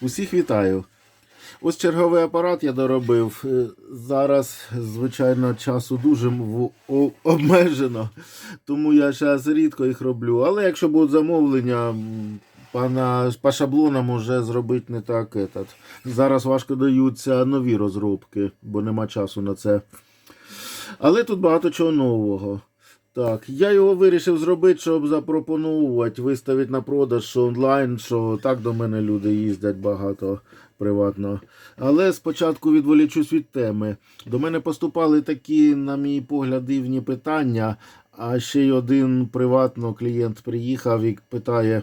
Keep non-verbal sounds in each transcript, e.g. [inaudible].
Усіх вітаю. Ось черговий апарат я доробив. Е, Зараз, звичайно, часу дуже обмежено, тому я зараз рідко їх роблю. Але якщо будуть замовлення, пана по шаблонам уже зробити не так. Этот. Зараз важко даються нові розробки, бо нема часу на це. Але тут багато чого нового. Так, я його вирішив зробити, щоб запропонувати, виставити на продаж, що онлайн, що так до мене люди їздять багато приватно. Але спочатку відволічусь від теми. До мене поступали такі, на мій погляд, дивні питання. А ще й один приватно клієнт приїхав і питає: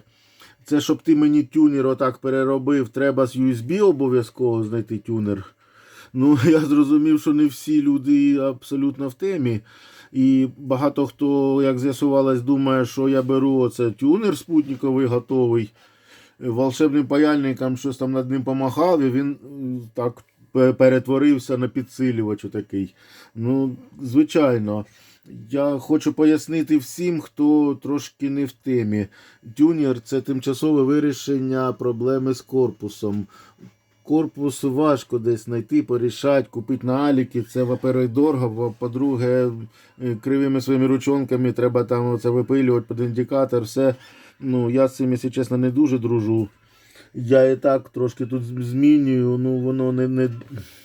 це щоб ти мені тюнер отак переробив, треба з USB обов'язково знайти тюнер. Ну, [laughs] я зрозумів, що не всі люди абсолютно в темі. І багато хто, як з'ясувалось, думає, що я беру оце тюнер спутниковий готовий, волшебним паяльником щось там над ним помахав, і він так перетворився на підсилювач такий. Ну, звичайно. Я хочу пояснити всім, хто трошки не в темі. Тюнер це тимчасове вирішення проблеми з корпусом. Корпус важко десь знайти, порішати, купити на Аліки. Це, во-первых, дорого, по-друге, е, кривими своїми ручонками треба там оце випилювати під індикатор. Все. Ну, я з цим, якщо чесно, не дуже дружу. Я і так трошки тут змінюю, ну воно не, не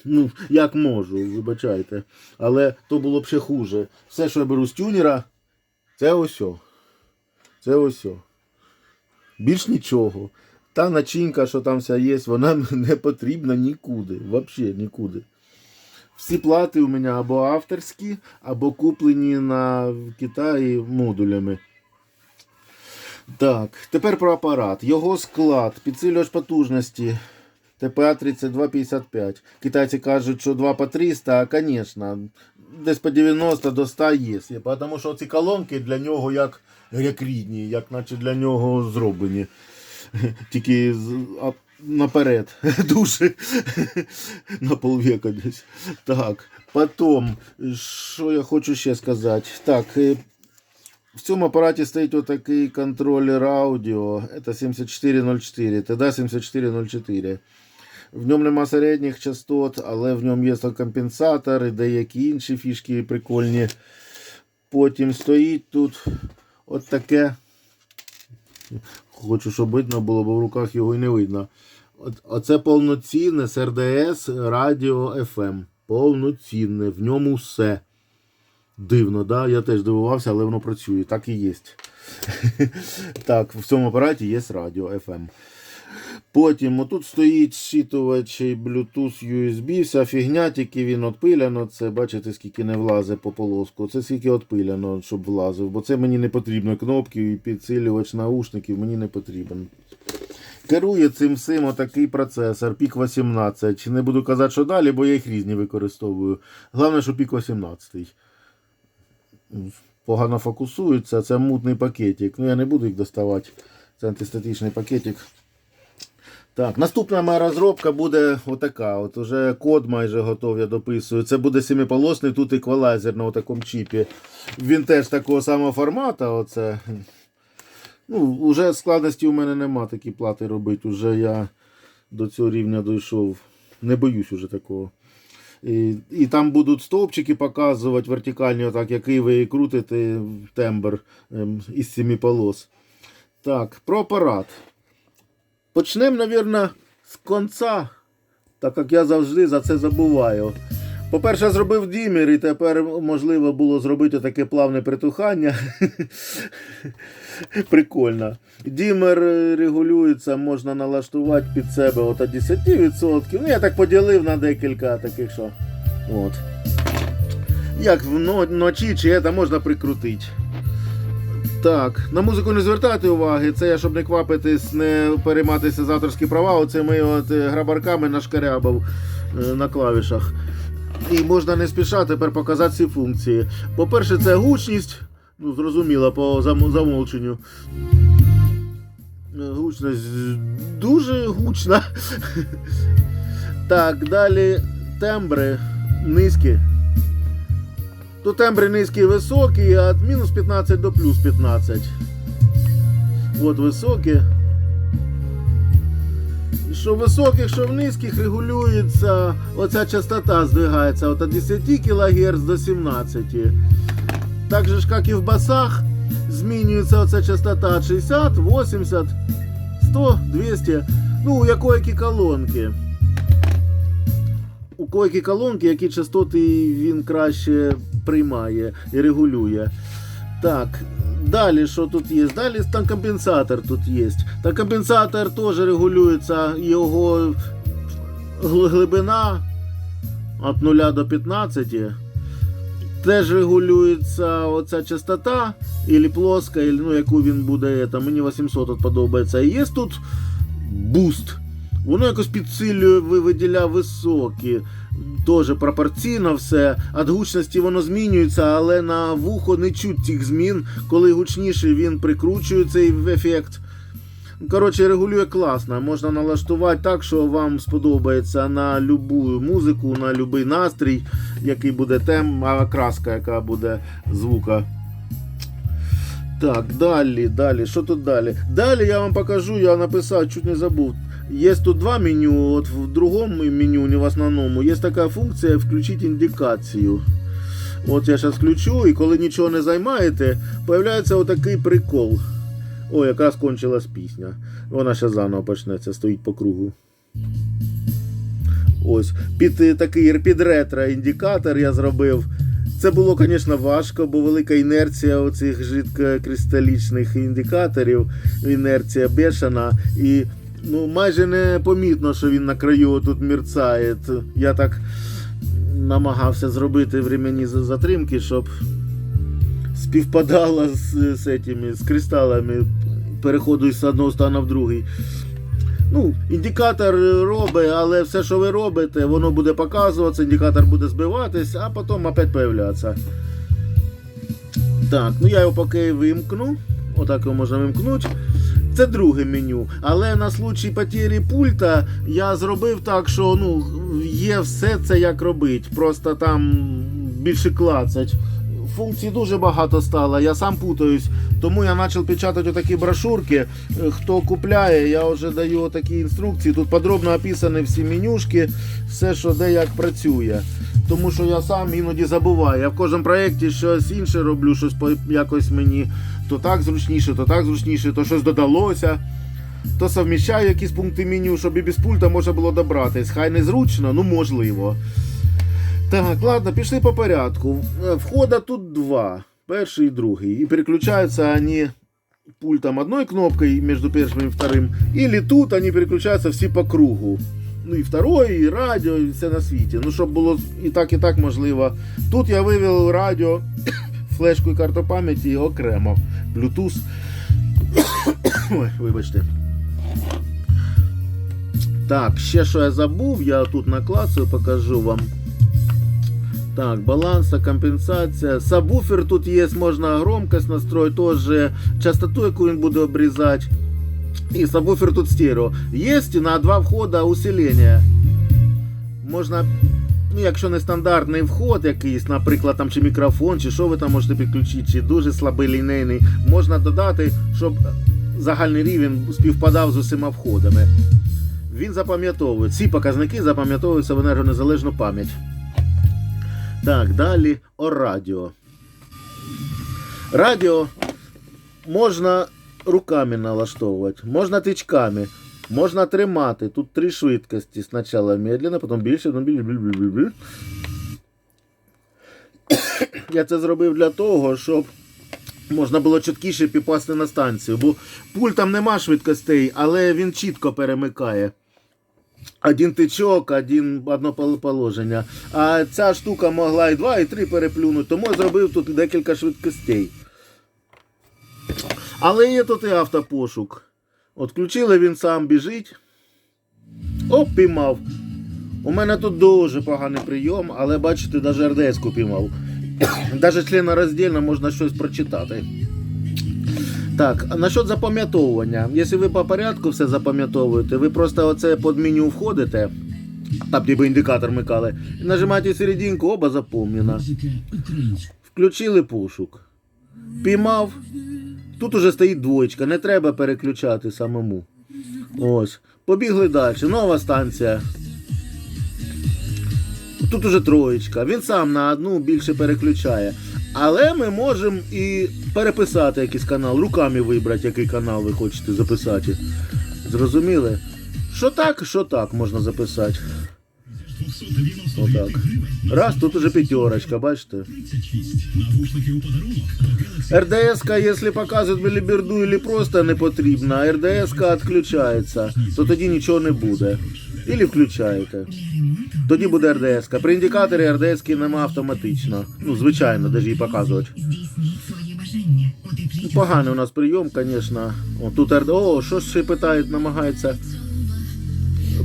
ну, як можу, вибачайте. Але то було б ще хуже. Все, що я беру з тюнера, це ось. Це ось. Більш нічого. Та начинка, що там вся є, вона [laughs] не потрібна нікуди. Взагалі нікуди. Всі плати у мене або авторські, або куплені на в Китаї модулями. Так, тепер про апарат. Його склад, підсилювач потужності. ТПА 3255. Китайці кажуть, що 2 по 300, а, звісно, десь по 90 до 100 є. Тому що ці колонки для нього як, як рідні, як наче для нього зроблені. [laughs] Тільки наперед. [laughs] Дуже. [laughs] На полвека десь. Так. Потім, що я хочу ще сказати. Так, е, в цьому апараті стоїть отакий контролер аудіо. Це 7404, тоді 7404. В ньому нема середніх частот, але в ньому є компенсатор і деякі інші фішки прикольні. Потім стоїть тут от таке. Хочу, щоб видно було, бо в руках його і не видно. Оце повноцінне СРДС Радіо ФМ. Повноцінне, в ньому все. Дивно, да? Я теж дивувався, але воно працює. Так і є. [laughs] так, в цьому апараті є радіо FM. Потім отут стоїть щитувач Bluetooth USB, вся фігня, тільки він отпиляно. Це бачите, скільки не влазить по полоску. Це скільки отпиляно, щоб влазив. Бо це мені не потрібно. Кнопки і підсилювач наушників мені не потрібен. Керує цим всім отакий процесор PIC 18. Не буду казати, що далі, бо я їх різні використовую. Головне, що PIC 18. Погано фокусується, це мутний пакетик. Ну я не буду їх доставати. Це антистатичний пакетик. Так, наступна моя розробка буде отака. От уже код майже готов, я дописую. Це буде семиполосний тут еквалайзер на такому чіпі. Він теж такого самого формату. Оце. Ну, уже складності у мене нема такі плати робити. Уже я до цього рівня дійшов. Не боюсь уже такого. І, і там будуть стовпчики показувати вертикальні, отак, який ви крутите тембр ем, із семи полос. Так, про апарат. Почнемо, мабуть, з конца, так як я завжди за це забуваю. По-перше, зробив дімір, і тепер можливо було зробити таке плавне притухання. [laughs] Прикольно. Дімер е, регулюється, можна налаштувати під себе от 10%. Ну, я так поділив на декілька таких, що. От. Як вночі чи це можна прикрутити. Так, на музику не звертайте уваги, це я щоб не квапитись, не перейматися за авторські права. Оце ми от е, грабарками нашкарябав е, на клавішах. І можна не спішати тепер показати ці функції. По-перше, це гучність, ну зрозуміло, по замовченню. Е, Гучність дуже гучна. [laughs] Так, далі тембри низькі. То тембри низькі і високі, а від мінус 15 до плюс 15. От високі. що високих, що в низьких регулюється оця частота здвигається от від 10 кГц до 17. Так же ж, як і в басах, змінюється оця частота 60, 80, 100, 200. Ну, у якої колонки. У койки колонки, які частоти він краще приймає і регулює. Так, далі що тут є? Далі там компенсатор тут є. Та компенсатор теж регулюється його глибина від 0 до 15. Теж регулюється оця частота, ілі плоска, ілі, ну, яку він буде. Там, мені 800 от подобається. І є тут буст. Воно якось підсилює, ви- виділяє високі. Теж пропорційно все. Від гучності воно змінюється, але на вухо не чуть цих змін. Коли гучніше він прикручує цей ефект. Коротше, регулює класно. Можна налаштувати так, що вам сподобається на любу музику, на будь-який настрій, який буде тем, а краска, яка буде звука. Так, далі, далі. Що тут далі? Далі я вам покажу, я написав, чуть не забув. Є тут два меню, от в другому меню, не в основному, є така функція включити індикацію. От я зараз включу, і коли нічого не займаєте, появляється отакий прикол. О, якраз кончилась пісня. Вона ще заново почнеться, стоїть по кругу. Ось, під е, такий під ретро індикатор я зробив. Це було, звісно, важко, бо велика інерція оцих жидкокристалічних індикаторів, інерція бешена. І ну, майже не помітно, що він на краю тут мерцає. Я так намагався зробити временні за- затримки, щоб співпадало з, з, этими, з кристалами переходу з одного стану в другий. Ну, індикатор робить, але все, що ви робите, воно буде показуватися, індикатор буде збиватись, а потім опять появлятися. Так, ну я його поки вимкну. Отак його можна вимкнути. Це друге меню. Але на случай потері пульта я зробив так, що ну, є все це як робити. Просто там більше клацать. Функцій дуже багато стало, я сам путаюсь. Тому я почав печатати отакі брошурки. Хто купляє, я вже даю такі інструкції. Тут подробно описані всі менюшки, все, що де як працює. Тому що я сам іноді забуваю. Я в кожному проєкті щось інше роблю, щось якось мені то так зручніше, то так зручніше, то щось додалося. То совміщаю якісь пункти меню, щоб і без пульта можна було добратись. Хай не зручно, ну можливо. Так, ладно, пішли по порядку. Е, Входа тут два. Перший і другий. І переключаються вони пультом одной кнопкой между первым и вторым. Или тут они переключаются всі по кругу. Ну і второй, і радіо, і все на світі. Ну, щоб було і так, і так можливо. Тут я вивів радіо, флешку і карту пам'яті окремо. Bluetooth. [coughs] Ой, вибачте. Так, ще що я забув, я тут наклацаю, покажу вам. Так, баланса, компенсація. Сабвуфер тут є, можна громкость настроїти, теж частоту, яку він буде обрізати. І сабвуфер тут стерео. Є на два входа усилення. Можна, ну якщо не стандартний вход якийсь, наприклад, там чи мікрофон, чи що ви там можете підключити, чи дуже слабий лінейний, можна додати, щоб загальний рівень співпадав з усіма входами. Він запам'ятовує. Ці показники запам'ятовуються в енергонезалежну пам'ять. Так, далі о радіо. Радіо можна руками налаштовувати, можна тичками, можна тримати. Тут три швидкості. Спочатку медленно, потім більше, потім більше. Я це зробив для того, щоб можна було чіткіше попасти на станцію, бо пультом нема швидкостей, але він чітко перемикає. Один тичок, один, одно. А ця штука могла і два, і три переплюнути, тому я зробив тут декілька швидкостей. Але є тут і автопошук. От включили, він сам біжить. Оп, піймав. У мене тут дуже поганий прийом, але бачите, навіть РДС-ку піймав. [coughs] Навіть членороздільно можна щось прочитати. Так, а насчет запам'ятовування. Якщо ви по порядку все запам'ятовуєте, ви просто оце під меню входите, там ніби індикатор микали, і нажимаєте серединку, оба українська. Включили пошук. Піймав. Тут уже стоїть двоєчка, не треба переключати самому. Ось. Побігли далі. Нова станція. Тут уже троєчка. Він сам на одну більше переключає. Але ми можемо і переписати якийсь канал, руками вибрати, який канал ви хочете записати. Зрозуміли? Що так, що так можна записати. Отак. Раз, тут уже пятерочка, бачите? РДС, якщо показують біліберду или просто не потрібна, РДС відключається, то тоді нічого не буде. Ілі включаєте. Тоді буде РДС. При індикаторі РДС нема автоматично. Ну, звичайно, де ж її показувати. Ну, Поганий у нас прийом, звісно. О, тут РД... О, що ще питають, намагається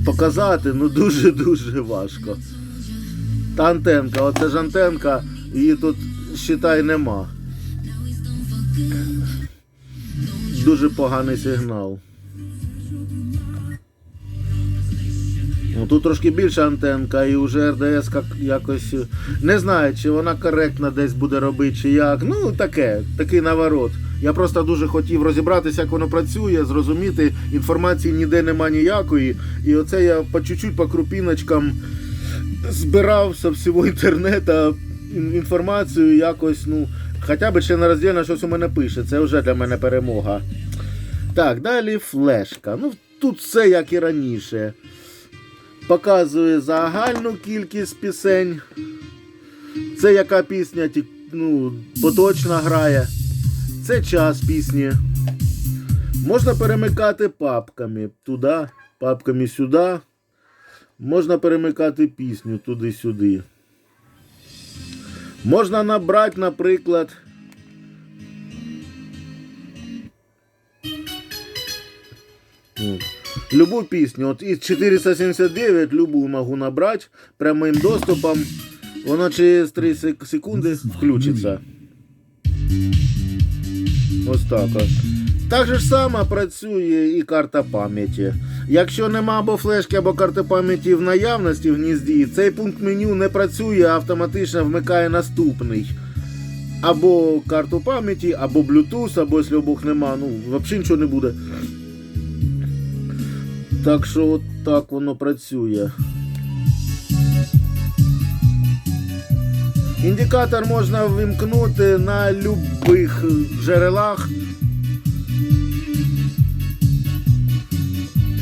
показати, ну дуже-дуже важко. Та антенка, оце ж антенка, її тут, считай, нема. Дуже поганий сигнал. Ну, тут трошки більша антенка і вже РДС як- якось не знаю, чи вона коректно десь буде робити, чи як. Ну, таке, такий наворот. Я просто дуже хотів розібратися, як воно працює, зрозуміти. Інформації ніде нема ніякої. І оце я по чуть-чуть, по крупіночкам збирав з всього інтернету інформацію якось, ну, хоча б ще не роздільно щось у мене пише. Це вже для мене перемога. Так, далі флешка. Ну, тут все як і раніше. Показує загальну кількість пісень. Це яка пісня ну, поточна грає. Це час пісні. Можна перемикати папками туди, папками сюди. Можна перемикати пісню туди-сюди. Можна набрати, наприклад. Любу пісню. От із 479 любу можу набрати прямим доступом. Воно через 3 секунди включиться. Ось так. от. Так же ж само працює і карта пам'яті. Якщо нема або флешки, або карти пам'яті в наявності в гнізді, цей пункт меню не працює, а автоматично вмикає наступний. Або карту пам'яті, або Bluetooth, або якщо обох нема, ну взагалі нічого не буде. Так що от так воно працює. Індикатор можна вимкнути на любих джерелах.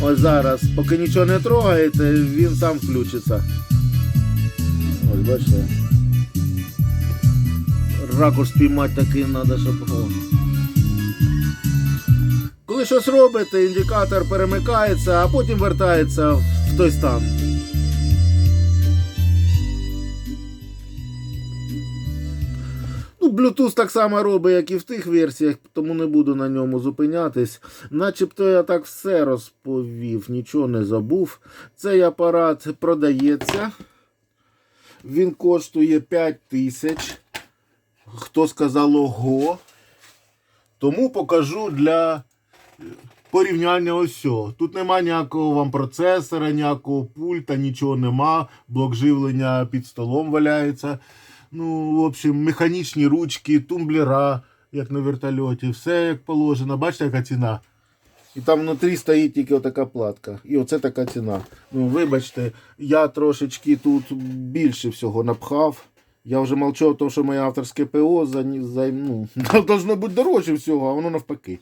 Ось зараз, поки нічого не трогаєте, він сам включиться. Ось бачите. Ракурс піймати такий треба, щоб. О. Коли щось робите, індикатор перемикається, а потім вертається в той стан. Bluetooth так само робить, як і в тих версіях, тому не буду на ньому зупинятись. Начебто я так все розповів, нічого не забув. Цей апарат продається. Він коштує 5 тисяч. Хто сказав ого. Тому покажу для порівняння ось. Тут нема ніякого вам процесора, ніякого пульта, нічого нема. Блок живлення під столом валяється. Ну, в общем, механічні ручки, тумблера, як на вертольоті, все як положено. Бачите, яка ціна? І там внутрі стоїть тільки отака платка. І оце така ціна. Ну, вибачте, я трошечки тут більше всього напхав. Я вже мовчав, тому що моє авторське ПО за, за, ну, [laughs] должно бути дорожче всього, а воно навпаки.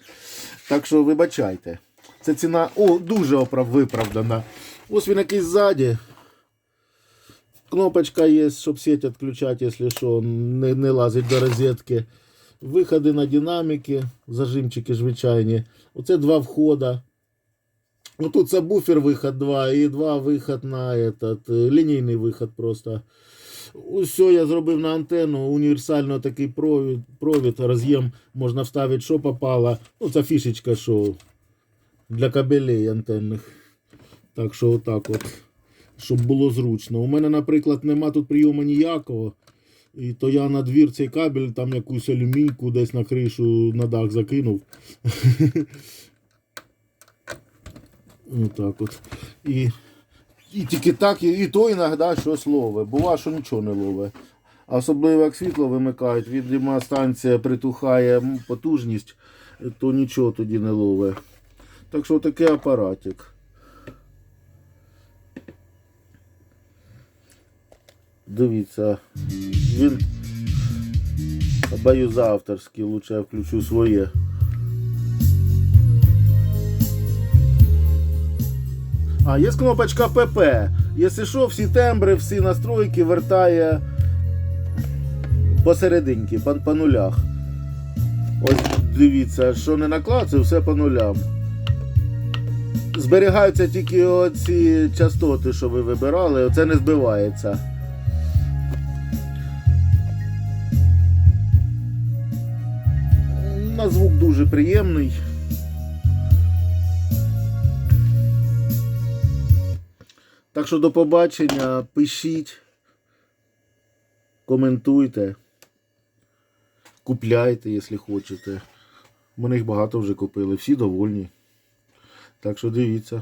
Так що вибачайте. Це ціна о, дуже виправдана. Ось він якийсь ззаді. Кнопочка є, щоб сеть відключати, якщо що, не, не лазить до розетки. Виходи на динаміки, зажимчики звичайні. Оце два входа. Ну тут буфер виход 2 і два виход на этот, е, лінійний виход просто. Усе я зробив на антенну, універсально такий провід, провід, роз'єм можна вставити, що попало. Ну, це фішечка, що для кабелей антенних. Так що отак от. Щоб було зручно. У мене, наприклад, нема тут прийому ніякого. І то я на двір цей кабель, там якусь алюмійку десь на кришу на дах закинув. [laughs] Отак от. І, і тільки так, і, то іноді щось лове. Бува, що нічого не лове. Особливо як світло вимикають, відома станція притухає потужність, то нічого тоді не лове. Так що такий апаратик. Дивіться, він обоюзавторський, лучше я включу своє. А, є кнопочка ПП. Якщо що, всі тембри, всі настройки вертає посерединки, по, по нулях. Ось дивіться, що не наклацаю, все по нулям. Зберігаються тільки оці частоти, що ви вибирали, оце не збивається. На звук дуже приємний. Так що до побачення, пишіть, коментуйте, купляйте, якщо хочете. Ми їх багато вже купили, всі довольні. Так що дивіться.